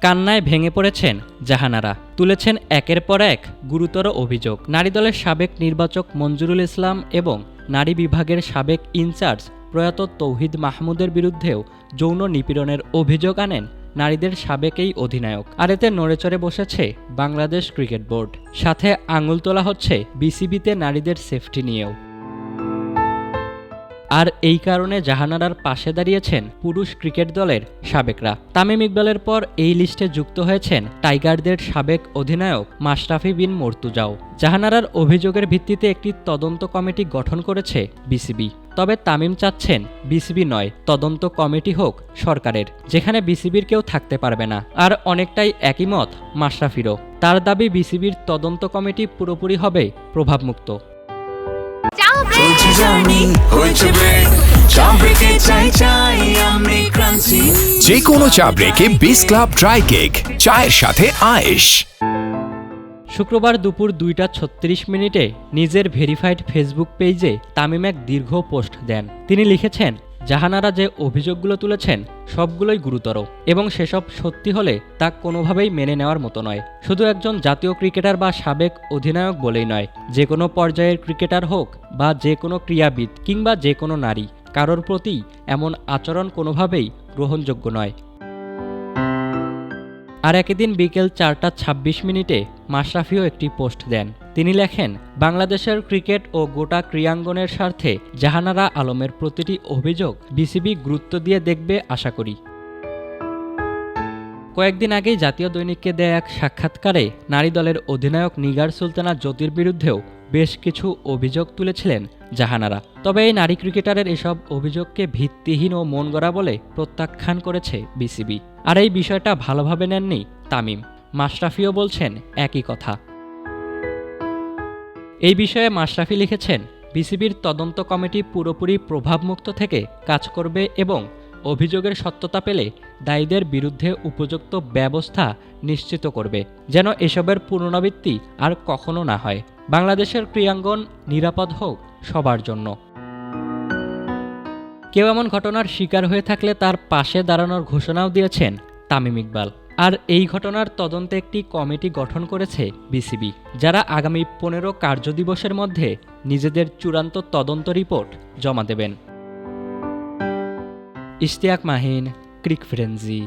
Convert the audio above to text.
কান্নায় ভেঙে পড়েছেন জাহানারা। তুলেছেন একের পর এক গুরুতর অভিযোগ। নারী দলের সাবেক নির্বাচক মঞ্জুরুল ইসলাম এবং নারী বিভাগের সাবেক ইনচার্জ প্রয়াত তৌহিদ মাহমুদের বিরুদ্ধেও যৌন নিপীড়নের অভিযোগ আনেন নারীদের সাবেক এই অধিনায়ক। আর এতে নড়েচড়ে বসেছে বাংলাদেশ ক্রিকেট বোর্ড। সাথে আঙুল তোলা হচ্ছে বিসিবিতে নারীদের সেফটি নিয়েও। আর এই কারণে জাহানারার পাশে দাঁড়িয়েছেন পুরুষ ক্রিকেট দলের সাবেকরা। তামিম ইকবালের পর এই লিস্টে যুক্ত হয়েছেন টাইগারদের সাবেক অধিনায়ক মাশরাফি বিন মর্তুজাও। জাহানারার অভিযোগের ভিত্তিতে একটি তদন্ত কমিটি গঠন করেছে বিসিবি। তবে তামিম চাচ্ছেন বিসিবি নয় তদন্ত কমিটি হোক সরকারের যেখানে বিসিবির কেউ থাকতে পারবে না। আর অনেকটাই একই মত মাশরাফিরও। তার দাবি বিসিবির তদন্ত কমিটি পুরোপুরি হবে প্রভাবমুক্ত। যে কোনো চা ব্রেকে বিস ক্লাব ড্রাই কেক চায়ের সাথে আয়েশ। শুক্রবার দুপুর দুইটা ছত্রিশ মিনিটে নিজের ভেরিফাইড ফেসবুক পেজে তামিম এক দীর্ঘ পোস্ট দেন। তিনি লিখেছেন জাহানারা যে অভিযোগগুলো তুলেছেন, সবগুলোই গুরুতর এবং সেসব সত্যি হলে তা কোনোভাবেই মেনে নেওয়ার মতো নয়। শুধু একজন জাতীয় ক্রিকেটার বা সাবেক অধিনায়ক বলেই নয়, যে কোনো পর্যায়ের ক্রিকেটার হোক বা যে কোনো ক্রীড়াবিদ কিংবা যে কোনো নারী, কারোর প্রতি এমন আচরণ কোনোভাবেই গ্রহণযোগ্য নয়। আর একদিন বিকেল চারটা ছাব্বিশ মিনিটে মাশরাফিও একটি পোস্ট দেন। তিনি লেখেন, বাংলাদেশের ক্রিকেট ও গোটা ক্রীড়াঙ্গনের স্বার্থে জাহানারা আলমের প্রতিটি অভিযোগ বিসিবি গুরুত্ব দিয়ে দেখবে আশা করি। কয়েকদিন আগেই জাতীয় দৈনিককে দেয়া এক সাক্ষাৎকারে নারী দলের অধিনায়ক নিগার সুলতানা জ্যোতির বিরুদ্ধেও বেশ কিছু অভিযোগ তুলেছিলেন জাহানারা। তবে এই নারী ক্রিকেটারের এসব অভিযোগকে ভিত্তিহীন ও মন গড়া বলে প্রত্যাখ্যান করেছে বিসিবি। আর এই বিষয়টা ভালোভাবে নেননি তামিম। মাশরাফিও বলছেন, একই কথা। এই বিষয়ে মাশরাফি লিখেছেন, বিসিবির তদন্ত কমিটি পুরোপুরি প্রভাবমুক্ত থেকে কাজ করবে এবং অভিযোগের সত্যতা পেলে দায়ীদের বিরুদ্ধে উপযুক্ত ব্যবস্থা নিশ্চিত করবে, যেন এসবের পুনরাবৃত্তি আর কখনো না হয়। বাংলাদেশের ক্রীড়াঙ্গন নিরাপদ হোক সবার জন্য। কেউ এমন ঘটনার শিকার হয়ে থাকলে তার পাশে দাঁড়ানোর ঘোষণাও দিয়েছেন তামিম ইকবাল। আর এই ঘটনার তদন্তে একটি কমিটি গঠন করেছে বিসিবি, যারা আগামী পনেরো কার্যদিবসের মধ্যে নিজেদের চূড়ান্ত তদন্ত রিপোর্ট জমা দেবেন। ইশতিয়াক মাহিন, ক্রিক ফ্রেন্সি